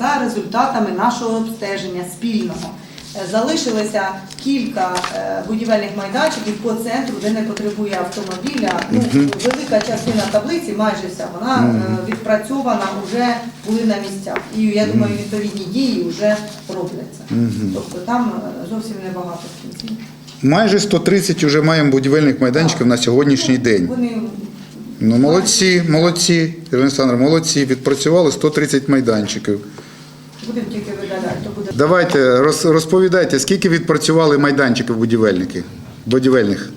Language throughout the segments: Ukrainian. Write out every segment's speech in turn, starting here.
За результатами нашого обстеження спільного е, залишилося кілька е, будівельних майданчиків по центру, де не потребує автомобіля. Ну, велика частина таблиці, майже вся, вона е, відпрацьована, вже були на місцях. І я думаю, відповідні дії вже робляться. Тобто там зовсім небагато в кінці. Майже 130 вже маємо будівельних майданчиків на сьогоднішній день. Вони Ну, молодці, молодці, Ірина Олександровна, молодці. Відпрацювали 130 майданчиків. будемо тільки видаляти, то буде Давайте роз- розповідайте, скільки відпрацювали майданчиків будівельники, будівельних?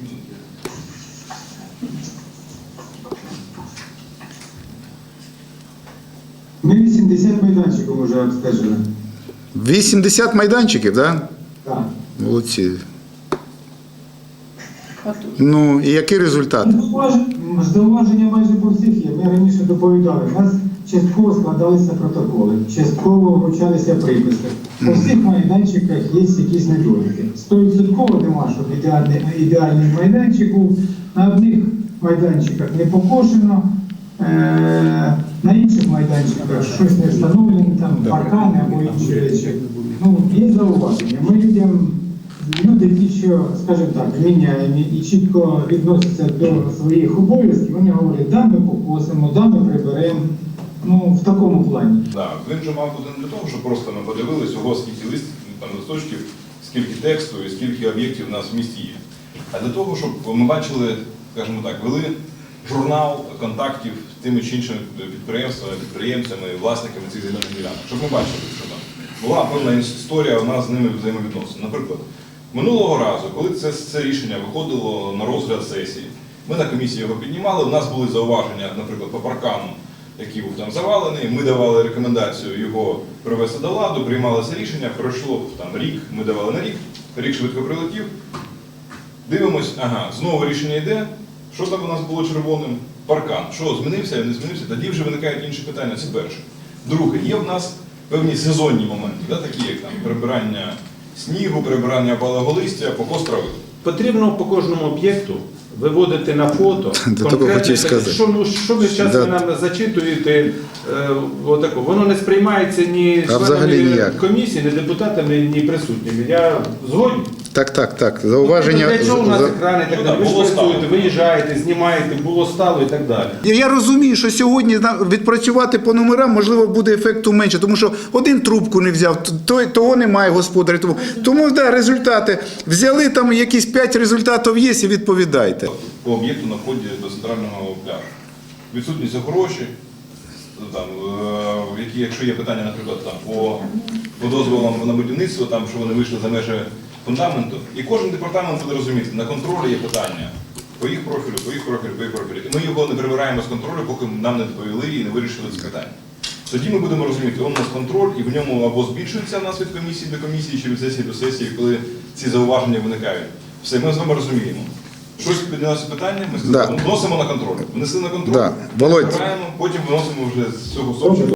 Ми 80 майданчиків вже обстежили. 80 майданчиків, так? Да? Так. Молодці. Ну, і який результат? Зауваження майже по всіх є. Ми раніше доповідали. У нас частково складалися протоколи, частково вручалися приписи. По всіх майданчиках є якісь недоліки. Стовідсотково нема, щоб ідеальний, ідеальний майданчик був. На одних майданчиках не покошено, е- на інших майданчиках щось не встановлено, там паркани або інші речі. Ну, є зауваження. Ми людям Люди, ті, що, скажімо так, міняємо і чітко відносяться до своїх обов'язків, вони говорять, да, ми покосимо, да, ми приберемо. Ну, в такому плані. Да, він же мав бути не для того, щоб просто ми подивились, ого, скільки лист, там, листочків, скільки тексту і скільки об'єктів у нас в місті є. А для того, щоб ми бачили, скажімо так, вели журнал контактів з тими чи іншими підприємствами, підприємцями, власниками цих земельних ділянок, щоб ми бачили, що там була певна історія у нас з ними взаємовідносин. Наприклад, минулого разу, коли це, це рішення виходило на розгляд сесії, ми на комісії його піднімали, у нас були зауваження, наприклад, по паркану, який був там завалений. Ми давали рекомендацію його привести до ладу, приймалося рішення, пройшло там рік, ми давали на рік, рік швидко прилетів. Дивимось, ага, знову рішення йде. Що там у нас було червоним? Паркан. Що, змінився, не змінився? Тоді вже виникають інші питання. Це перше. Друге, є в нас певні сезонні моменти, да, такі як там прибирання снігу, прибирання палого листя, покос трави. Потрібно по кожному об'єкту виводити на фото. Сказати. Що, ну, що ви зараз Да. нам зачитуєте, е, отако. воно не сприймається ні членами комісії, ні депутатами, ні присутніми. Я згоден. Так, так, так. Зауваження. Для чого у нас за- екрани так Ну, далі? Ви ж працюєте, виїжджаєте, знімаєте, було стало і так далі. Я- Я розумію, що сьогодні на- відпрацювати по номерам можливо буде ефекту менше, тому що один трубку не взяв, т- той, того немає господаря. Тому, тому да, результати взяли там якісь п'ять результатів є і відповідайте. по об'єкту на вході до центрального пляжу. Відсутність гроші, там, е, які, якщо є питання, наприклад, там, по, по дозволам на будівництво, там, що вони вийшли за межі фундаменту, і кожен департамент буде розуміти, на контролі є питання по їх профілю, по їх профілю, по їх профілю. І ми його не прибираємо з контролю, поки нам не доповіли і не вирішили це питання. Тоді ми будемо розуміти, он у нас контроль, і в ньому або збільшується в нас від комісії до комісії, чи від сесії до сесії, коли ці зауваження виникають. Все, ми з вами розуміємо. Щось піднялося питання, ми сказали, Да. вносимо на контроль. Внесли на контроль, Да. Володь. потім виносимо вже з цього сочку.